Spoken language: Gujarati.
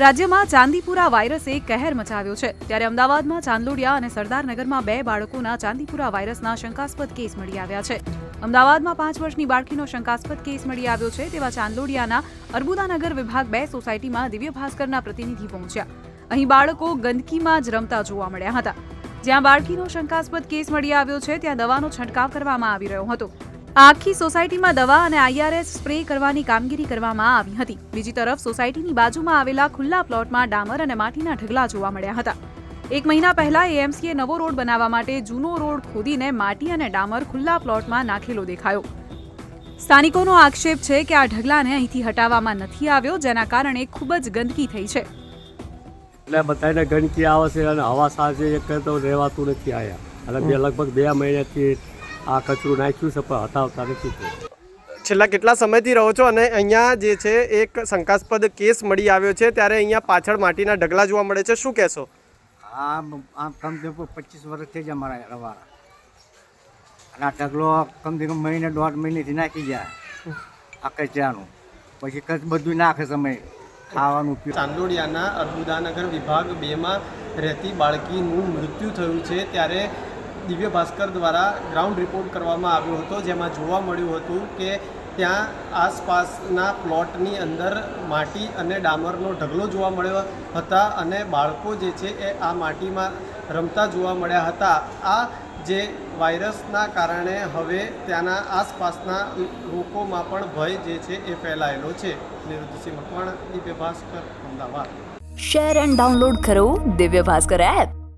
રાજ્યમાં ચાંદીપુરા વાયરસે કહેર મચાવ્યો છે. ત્યારે અમદાવાદમાં ચાંદલોડિયા અને સરદારનગરમાં બે બાળકોના ચાંદીપુરા વાયરસના શંકાસ્પદ કેસ મળી આવ્યા છે. અમદાવાદમાં પાંચ વર્ષની બાળકીનો શંકાસ્પદ કેસ મળી આવ્યો છે તેવા ચાંદલોડિયાના અર્બુદાનગર વિભાગ બે સોસાયટીમાં દિવ્ય ભાસ્કરના પ્રતિનિધિ પહોંચ્યા. અહીં બાળકો ગંદકીમાં જ રમતા જોવા મળ્યા હતા. જ્યાં બાળકીનો શંકાસ્પદ કેસ મળી આવ્યો છે, ત્યાં દવાનો છંટકાવ કરવામાં આવી રહ્યો હતો. આખી સોસાયટીમાં દવા અને આઈઆરએસ સ્પ્રે કરવાની કામગીરી કરવામાં આવી હતી. બીજી તરફ સોસાયટીની બાજુમાં આવેલા ખુલ્લા પ્લોટમાં ડામર અને માટીના ઢગલા જોવા મળ્યા હતા. એક મહિના પહેલા એએમસીએ નવો રોડ બનાવવા માટે જૂનો રોડ ખોદીને માટી અને ડામર ખુલ્લા પ્લોટમાં નાખેલો દેખાયો. સ્થાનિકોનો આક્ષેપ છે કે આ ઢગલાને અહીંથી હટાવવામાં નથી આવ્યો જેના કારણે ખૂબ જ ગંદકી થઈ છે. એટલે બધાને ગંદકી આવે છે અને હવા સાજે એક તો રહેવાતું નથી આયા અને બે લગભગ બે મહિનાથી આ કચરું નાખ્યું છે પણ હટાવતા નથી થયું. છેલ્લા કેટલા સમયથી રહો છો અને અહીંયા જે છે એક શંકાસ્પદ કેસ મળી આવ્યો છે ત્યારે અહીંયા પાછળ માટીના ઢગલા જોવા મળે છે. શું કહેશો? આમ આમ કમસે કમ પચીસ વર્ષથી જ અમારા રવારા અને આ ઢગલો કમસે કમ મહિને દોઢ મહિનેથી નાખી જાય આ કચરાનું. પછી કચ બધું નાખે સમય. ખાવાનું ચાંદોડિયાના અર્બુદાનગર વિભાગ બેમાં રહેતી બાળકીનું મૃત્યુ થયું છે ત્યારે દિવ્ય ભાસ્કર દ્વારા ગ્રાઉન્ડ રિપોર્ટ કરવામાં આવ્યો હતો, જેમાં જોવા મળ્યું હતું કે ત્યાં આસપાસના પ્લોટની અંદર માટી અને ડામરનો ઢગલો જોવા મળ્યો હતા અને બાળકો જે છે એ આ માટીમાં રમતા જોવા મળ્યા હતા. આ જે વાયરસના કારણે હવે ત્યાંના આસપાસના લોકોમાં પણ ભય જે છે એ ફેલાયેલો છે. Niruddhsinh Makwana, Divya Bhaskar, Ahmedabad. Share and download કરો દિવ્ય ભાસ્કર એપ.